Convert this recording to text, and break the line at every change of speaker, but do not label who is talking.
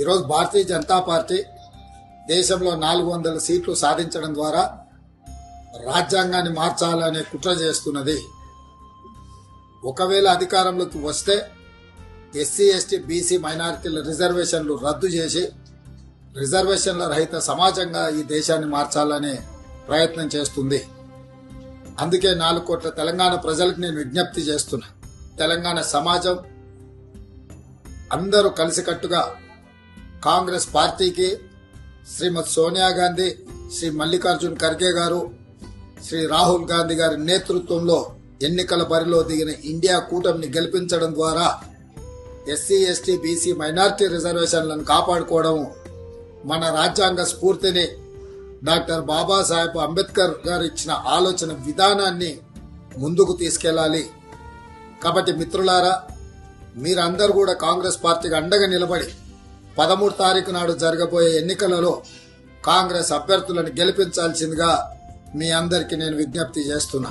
ఈరోజు భారతీయ జనతా పార్టీ దేశంలో నాలుగు వందల సీట్లు సాధించడం ద్వారా రాజ్యాంగాన్ని మార్చాలనే కుట్ర చేస్తున్నది. ఒకవేళ అధికారంలోకి వస్తే ఎస్సీ ఎస్టీ బీసీ మైనారిటీల రిజర్వేషన్లు రద్దు చేసి రిజర్వేషన్ల రహిత సమాజంగా ఈ దేశాన్ని మార్చాలనే ప్రయత్నం చేస్తుంది. అందుకే నాలుగు కోట్ల తెలంగాణ ప్రజలకు నేను విజ్ఞప్తి చేస్తున్నా. తెలంగాణ సమాజం అందరూ కలిసికట్టుగా కాంగ్రెస్ పార్టీకి శ్రీమతి సోనియా గాంధీ శ్రీ మల్లికార్జున్ ఖర్గే గారు శ్రీ రాహుల్ గాంధీ గారి నేతృత్వంలో ఎన్నికల బరిలో దిగిన ఇండియా కూటమిని గెలిపించడం ద్వారా ఎస్సీ ఎస్టీ బీసీ మైనార్టీ రిజర్వేషన్లను కాపాడుకోవడం మన రాజ్యాంగ స్ఫూర్తిని డాక్టర్ బాబాసాహెబ్ అంబేద్కర్ గారు ఇచ్చిన ఆలోచన విధానాన్ని ముందుకు తీసుకెళ్ళాలి. కాబట్టి మిత్రులారా మీరందరూ కూడా కాంగ్రెస్ పార్టీకి అండగా నిలబడి పదమూడు తారీఖు నాడు జరగబోయే ఎన్నికలలో కాంగ్రెస్ అభ్యర్థులను గెలిపించాల్సిందిగా మీ అందరికీ నేను విజ్ఞప్తి చేస్తున్నా.